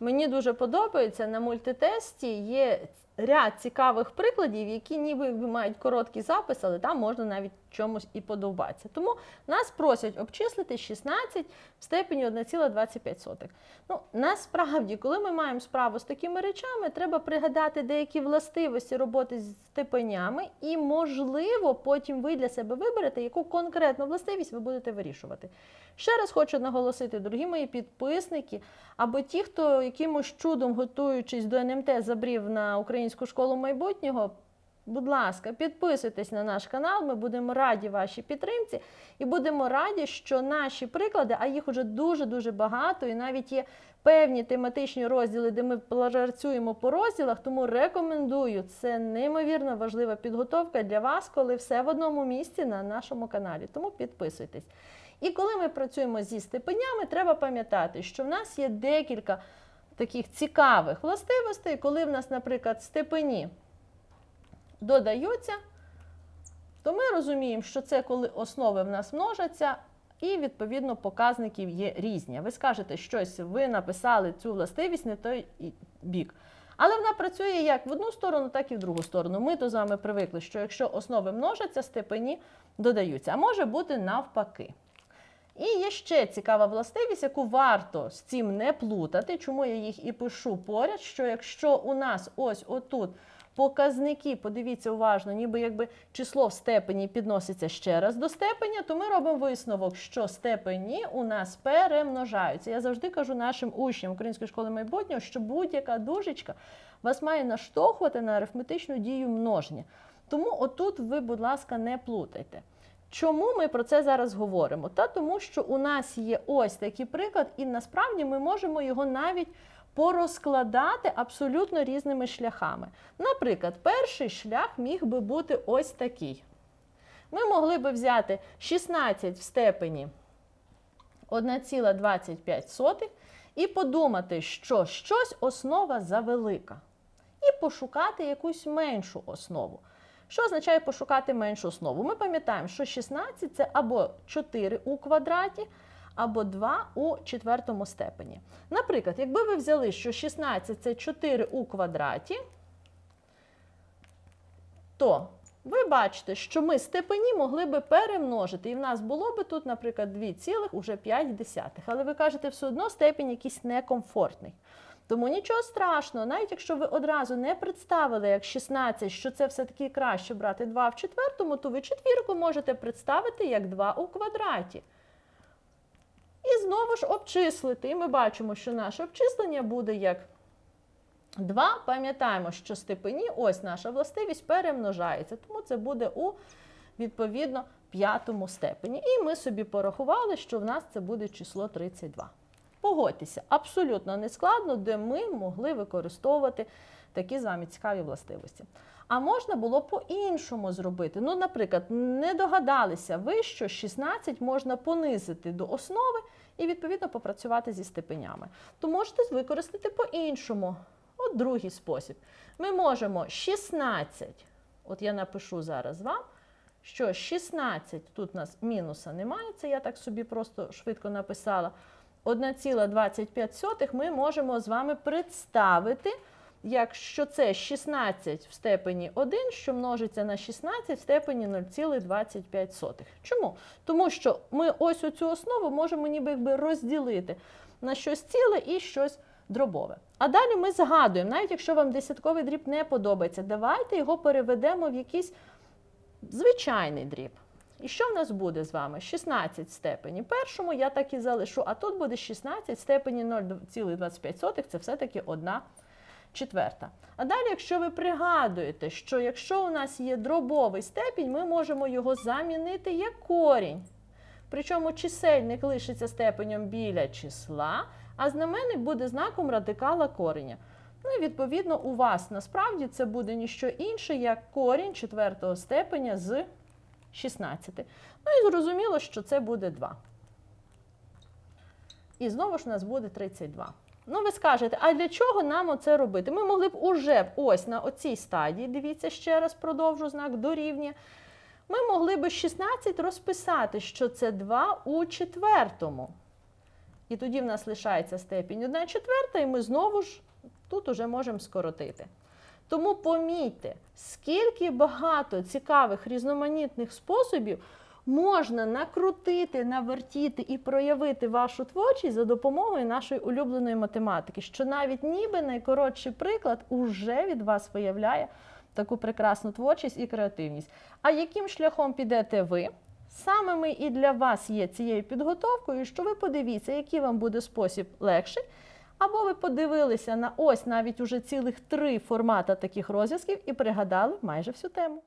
Мені дуже подобається на мультитесті є ряд цікавих прикладів, які ніби мають короткий запис, але там можна навіть чомусь і подовбатися. Тому нас просять обчислити 16 в степені 1,25. Ну, насправді, коли ми маємо справу з такими речами, треба пригадати деякі властивості роботи з степенями, і, можливо, потім ви для себе виберете, яку конкретну властивість ви будете вирішувати. Ще раз хочу наголосити, дорогі мої підписники, або ті, хто якимось чудом, готуючись до НМТ, забрів на українську школу майбутнього. Будь ласка, підписуйтесь на наш канал, ми будемо раді вашій підтримці і будемо раді, що наші приклади, а їх уже дуже-дуже багато, і навіть є певні тематичні розділи, де ми працюємо по розділах, тому рекомендую. Це неймовірно важлива підготовка для вас, коли все в одному місці на нашому каналі. Тому підписуйтесь. І коли ми працюємо зі степенями, треба пам'ятати, що в нас є декілька таких цікавих властивостей, коли в нас, наприклад, степені додаються, то ми розуміємо, що це коли основи в нас множаться, і відповідно показників є різні. Ви скажете щось, ви написали цю властивість не той бік. Але вона працює як в одну сторону, так і в другу сторону. Ми то з вами привикли, що якщо основи множаться, степені додаються. А може бути навпаки. І є ще цікава властивість, яку варто з цим не плутати, чому я їх і пишу поряд, що якщо у нас ось отут показники, подивіться уважно, ніби якби число в степені підноситься ще раз до степеня, то ми робимо висновок, що степені у нас перемножаються. Я завжди кажу нашим учням Української школи майбутнього, що будь-яка дужечка вас має наштовхувати на арифметичну дію множення. Тому отут ви, будь ласка, не плутайте. Чому ми про це зараз говоримо? Та тому, що у нас є ось такий приклад, і насправді ми можемо його навіть порозкладати абсолютно різними шляхами. Наприклад, перший шлях міг би бути ось такий. Ми могли би взяти 16 в степені 1,25 і подумати, що щось основа завелика, і пошукати якусь меншу основу. Що означає пошукати меншу основу? Ми пам'ятаємо, що 16 це або 4 у квадраті, або 2 у четвертому степені. Наприклад, якби ви взяли, що 16 це 4 у квадраті, то ви бачите, що ми степені могли би перемножити. І в нас було би тут, наприклад, 2,5. Але ви кажете, все одно степень якийсь некомфортний. Тому нічого страшного, навіть якщо ви одразу не представили як 16, що це все-таки краще брати 2 в четвертому, то ви четвірку можете представити як 2 у квадраті. І знову ж обчислити. І ми бачимо, що наше обчислення буде як 2. Пам'ятаємо, що степені, ось наша властивість перемножається, тому це буде у відповідно п'ятому степені. І ми собі порахували, що в нас це буде число 32. Погодьтеся, абсолютно нескладно, де ми могли використовувати такі з вами цікаві властивості. А можна було по-іншому зробити. Ну, наприклад, не догадалися ви, що 16 можна понизити до основи і, відповідно, попрацювати зі степенями. То можете використати по-іншому. От другий спосіб. Ми можемо 16, от я напишу зараз вам, що 16, тут у нас мінуса немає, це я так собі просто швидко написала. 1,25 ми можемо з вами представити, якщо це 16 в степені 1, що множиться на 16 в степені 0,25. Чому? Тому що ми ось оцю основу можемо ніби якби розділити на щось ціле і щось дробове. А далі ми згадуємо, навіть якщо вам десятковий дріб не подобається, давайте його переведемо в якийсь звичайний дріб. І що в нас буде з вами? 16 в степені першому, я так і залишу, а тут буде 16 степені 0,25, це все-таки 1 четверта. А далі, якщо ви пригадуєте, що якщо у нас є дробовий степінь, ми можемо його замінити як корінь. Причому чисельник лишиться степенем біля числа, а знаменник буде знаком радикала кореня. Ну і відповідно у вас насправді це буде ніщо інше, як корінь четвертого степеня з 16. Ну і зрозуміло, що це буде 2. І знову ж у нас буде 32. Ну, ви скажете, а для чого нам оце робити? Ми могли б уже ось на оцій стадії, дивіться ще раз, продовжу знак дорівнює. Ми могли б 16 розписати, що це 2 у четвертому. І тоді в нас лишається степінь 1 четверта, і ми знову ж тут уже можемо скоротити. Тому помітьте, скільки багато цікавих різноманітних способів можна накрутити, навертіти і проявити вашу творчість за допомогою нашої улюбленої математики, що навіть ніби найкоротший приклад уже від вас виявляє таку прекрасну творчість і креативність. А яким шляхом підете ви? Саме ми і для вас є цією підготовкою, що ви подивіться, який вам буде спосіб легший. Або ви подивилися на ось навіть уже цілих три формата таких розв'язків і пригадали майже всю тему.